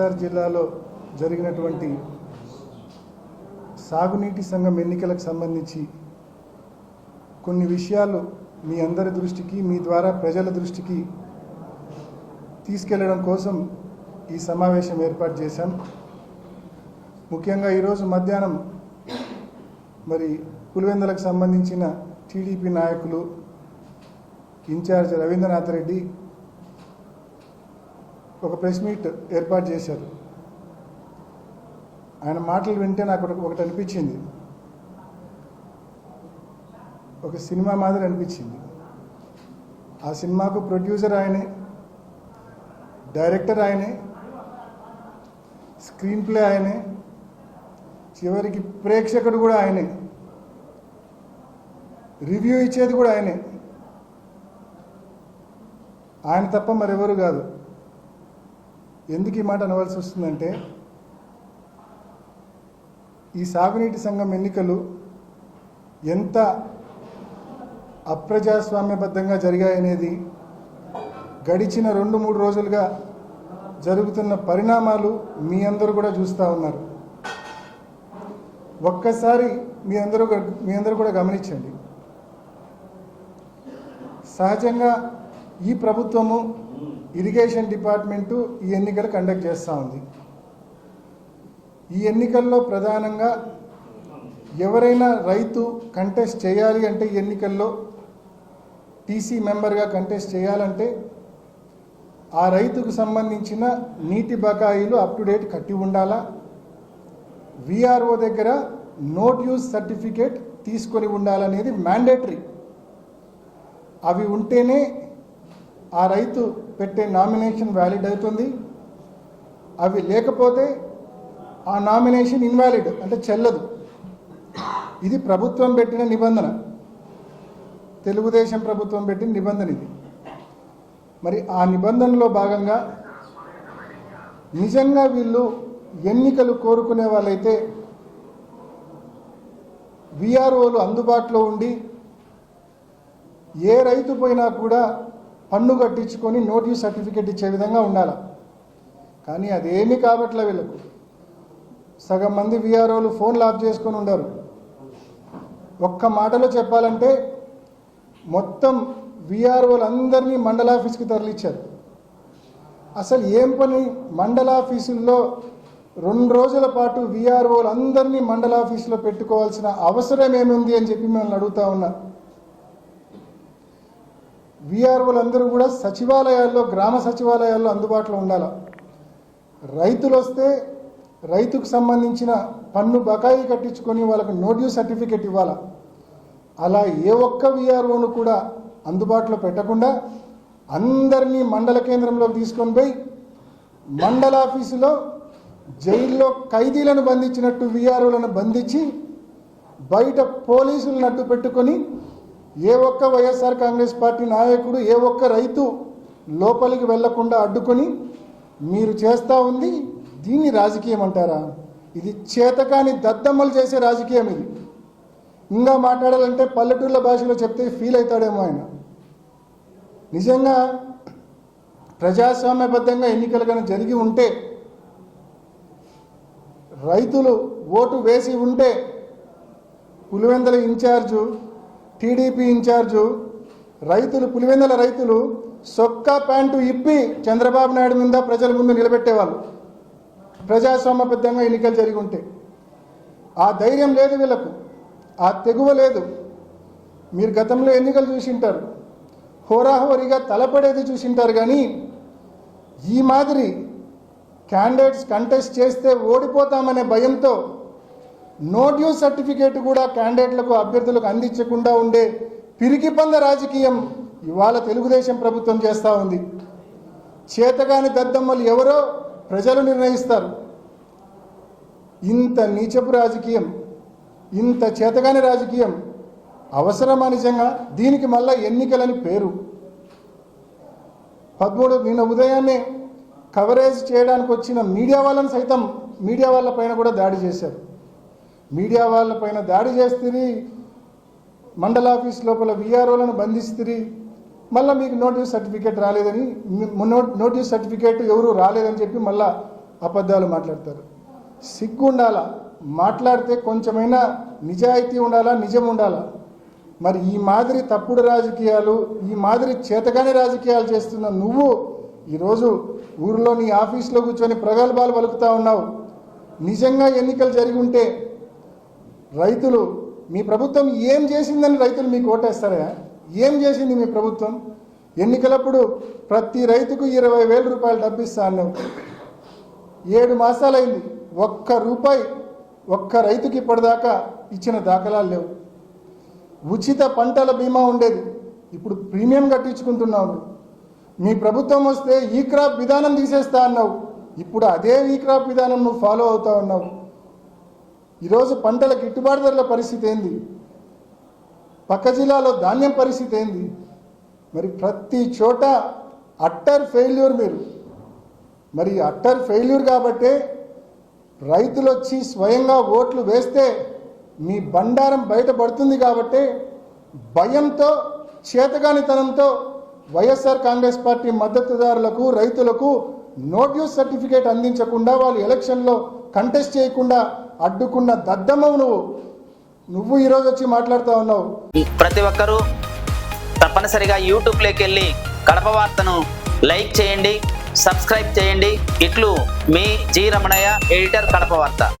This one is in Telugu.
వైఎస్ఆర్ జిల్లాలో జరిగినటువంటి సాగునీటి సంఘం ఎన్నికలకు సంబంధించి కొన్ని విషయాలు మీ అందరి దృష్టికి మీ ద్వారా ప్రజల దృష్టికి తీసుకెళ్ళడం కోసం ఈ సమావేశం ఏర్పాటు చేశాం ముఖ్యంగా ఈరోజు మధ్యాహ్నం మరి పులివెందులకు సంబంధించిన టీడీపీ నాయకులు ఇన్ఛార్జ్ రవీంద్రనాథ్ రెడ్డి ఒక ప్రెస్ మీట్ ఏర్పాటు చేశారు. ఆయన మాటలు వింటే నాకు ఒకటి- ఒకటి అనిపించింది. ఒక సినిమా మాదిరి అనిపించింది. ఆ సినిమాకు ప్రొడ్యూసర్ ఆయనే డైరెక్టర్ ఆయనే స్క్రీన్ ప్లే ఆయనే చివరికి ప్రేక్షకుడు కూడా ఆయనే రివ్యూ ఇచ్చేది కూడా ఆయనే. ఆయన తప్ప మరెవరు కాదు. ఎందుకు ఈ మాట అనవలసి వస్తుందంటే ఈ సాగునీటి సంఘం ఎన్నికలు ఎంత అప్రజాస్వామ్యబద్ధంగా జరిగాయనేది గడిచిన రెండు మూడు రోజులుగా జరుగుతున్న పరిణామాలు మీ అందరూ కూడా చూస్తూ ఉన్నారు. ఒక్కసారి మీ అందరూ గ- మీ అందరూ కూడా గమనించండి. సహజంగా ఈ ప్రభుత్వము ఇరిగేషన్ డిపార్ట్మెంటు ఈ ఎన్నికలు కండక్ట్ చేస్తూ ఉంది. ఈ ఎన్నికల్లో ప్రధానంగా ఎవరైనా రైతు కంటెస్ట్ చేయాలి అంటే ఈ ఎన్నికల్లో టీసీ మెంబర్గా కంటెస్ట్ చేయాలంటే ఆ రైతుకు సంబంధించిన నీటి బకాయిలు అప్ టు డేట్ కట్టి ఉండాలా? విఆర్ఓ దగ్గర నోట్ యూజ్ సర్టిఫికేట్ తీసుకొని ఉండాలనేది మ్యాండేటరీ అవి ఉంటేనే ఆ రైతు పెట్టే నామినేషన్ వ్యాలిడ్ అవుతుంది. అవి లేకపోతే ఆ నామినేషన్ ఇన్వాలిడ్ అంటే చెల్లదు. ఇది ప్రభుత్వం పెట్టిన నిబంధన. తెలుగుదేశం ప్రభుత్వం పెట్టిన నిబంధన ఇది. మరి ఆ నిబంధనలో భాగంగా నిజంగా వీళ్ళు ఎన్నికలు కోరుకునే వాళ్ళైతే విఆర్ఓలు అందుబాటులో ఉండి ఏ రైతు పోయినా కూడా పన్ను కట్టించుకొని నోటీస్ సర్టిఫికేట్ ఇచ్చే విధంగా ఉండాలి? కానీ అదేమి కాబట్లే వీళ్ళకు. సగం మంది విఆర్ఓలు ఫోన్లు ఆఫ్ చేసుకొని ఉండరు. ఒక్క మాటలో చెప్పాలంటే మొత్తం విఆర్ఓలు అందరినీ మండల ఆఫీస్కి తరలిచ్చారు. అసలు ఏం పని? మండలాఫీసుల్లో రెండు రోజుల పాటు విఆర్ఓలు అందరినీ మండలాఫీసులో పెట్టుకోవాల్సిన అవసరం ఏముంది అని చెప్పి మిమ్మల్ని అడుగుతా ఉన్నా. వీఆర్ఓలు అందరూ కూడా సచివాలయాల్లో గ్రామ సచివాలయాల్లో అందుబాటులో ఉండాలి? రైతులు వస్తే రైతుకు సంబంధించిన పన్ను బకాయి కట్టించుకొని వాళ్ళకు నోటీస్ సర్టిఫికేట్ ఇవ్వాలా? అలా ఏ ఒక్క వీఆర్ఓను కూడా అందుబాటులో పెట్టకుండా అందరినీ మండల కేంద్రంలోకి తీసుకొని పోయి మండల ఆఫీసులో జైల్లో ఖైదీలను బంధించినట్టు వీఆర్ఓలను బంధించి బయట పోలీసులను అడ్డు పెట్టుకొని ఏ ఒక్క వైఎస్ఆర్ కాంగ్రెస్ పార్టీ నాయకుడు ఏ ఒక్క రైతు లోపలికి వెళ్ళకుండా అడ్డుకొని మీరు చేస్తూ ఉంది దీన్ని రాజకీయం అంటారా? ఇది చేతకాని దద్దమ్మలు చేసే రాజకీయం ఇది. ఇంకా మాట్లాడాలంటే పల్లెటూర్ల భాషలో చెప్తే ఫీల్ అవుతాడేమో ఆయన. నిజంగా ప్రజాస్వామ్యబద్ధంగా ఎన్నికలు కానీ జరిగి ఉంటే రైతులు ఓటు వేసి ఉంటే పులివెందల ఇన్ఛార్జు టీడీపీ ఇన్ఛార్జు రైతులు పులివెందల రైతులు సొక్కా ప్యాంటు ఇప్పి చంద్రబాబు నాయుడు మీద ప్రజల ముందు నిలబెట్టేవాళ్ళు. ప్రజాస్వామ్యబద్ధంగా ఎన్నికలు జరిగి ఉంటే ఆ ధైర్యం లేదు వీళ్ళకు. ఆ తెగువ లేదు. మీరు గతంలో ఎన్నికలు చూసింటారు. హోరాహోరీగా తలపడేది చూసింటారు కానీ ఈ మాదిరి క్యాండిడేట్స్ కంటెస్ట్ చేస్తే ఓడిపోతామనే భయంతో నో డ్యూ సర్టిఫికేట్ కూడా క్యాండిడేట్లకు అభ్యర్థులకు అందించకుండా ఉండే పిరికి పంద రాజకీయం ఇవాళ తెలుగుదేశం ప్రభుత్వం చేస్తూ ఉంది. చేతగాని దద్దమ్మలు ఎవరో ప్రజలు నిర్ణయిస్తారు. ఇంత నీచపు రాజకీయం ఇంత చేతగాని రాజకీయం అవసరమా నిజంగా? దీనికి మళ్ళా ఎన్నికలని పేరు. పదమూడు నిన్న ఉదయాన్నే కవరేజ్ చేయడానికి వచ్చిన మీడియా వాళ్ళని సైతం మీడియా వాళ్ళ పైన కూడా దాడి చేశారు. మీడియా వాళ్ళపైన దాడి చేస్తుంది మండలాఫీస్ లోపల విఆర్ఓలను బంధిస్తుంది మళ్ళీ మీకు నోటీస్ సర్టిఫికేట్ రాలేదని నోటీస్ సర్టిఫికేట్ ఎవరు రాలేదని చెప్పి మళ్ళీ అబద్ధాలు మాట్లాడతారు. సిగ్గు ఉండాలా మాట్లాడితే కొంచెమైనా నిజాయితీ ఉండాలా నిజం ఉండాలా? మరి ఈ మాదిరి తప్పుడు రాజకీయాలు ఈ మాదిరి చేతగానే రాజకీయాలు చేస్తున్న నువ్వు ఈరోజు ఊరిలో నీ ఆఫీస్లో కూర్చొని ప్రగల్భాలు పలుకుతా ఉన్నావు. నిజంగా ఎన్నికలు జరిగి ఉంటే రైతులు మీ ప్రభుత్వం ఏం చేసిందని రైతులు మీకు ఓటేస్తారా? ఏం చేసింది మీ ప్రభుత్వం? ఎన్నికలప్పుడు ప్రతి రైతుకు ఇరవై వేల రూపాయలు డబ్బిస్తా అన్నావు. ఏడు మాసాలైంది. ఒక్క రూపాయి ఒక్క రైతుకి ఇప్పటిదాకా ఇచ్చిన దాఖలాలు లేవు. ఉచిత పంటల బీమా ఉండేది. ఇప్పుడు ప్రీమియం కట్టించుకుంటున్నావు మీ ప్రభుత్వం వస్తే ఈ క్రాప్ విధానం తీసేస్తా అన్నావు. ఇప్పుడు అదే ఈ క్రాప్ విధానం నువ్వు ఫాలో అవుతా ఉన్నావు. ఈరోజు పంటల గిట్టుబాటు ధరల పరిస్థితి ఏంది? పక్క జిల్లాలో ధాన్యం పరిస్థితి ఏంది? మరి ప్రతి చోట అట్టర్ ఫెయిల్యూర్ మీరు. మరి అట్టర్ ఫెయిల్యూర్ కాబట్టే రైతులు వచ్చి స్వయంగా ఓట్లు వేస్తే మీ బండారం బయటపడుతుంది కాబట్టి భయంతో చేతగానితనంతో వైఎస్ఆర్ కాంగ్రెస్ పార్టీ మద్దతుదారులకు రైతులకు నోట్యూస్ సర్టిఫికేట్ అందించకుండా వాళ్ళు ఎలక్షన్లో కంటెస్ట్ చేయకుండా అడ్డుకున్న దద్దమ్మవు నువ్వు నువ్వు ఈరోజు వచ్చి మాట్లాడుతూ ఉన్నావు. ప్రతి ఒక్కరూ తప్పనిసరిగా యూట్యూబ్లోకి వెళ్ళి కడప వార్తను లైక్ చేయండి సబ్స్క్రైబ్ చేయండి. ఇట్లు మీ జి రమణయ్య ఎడిటర్ కడప వార్త.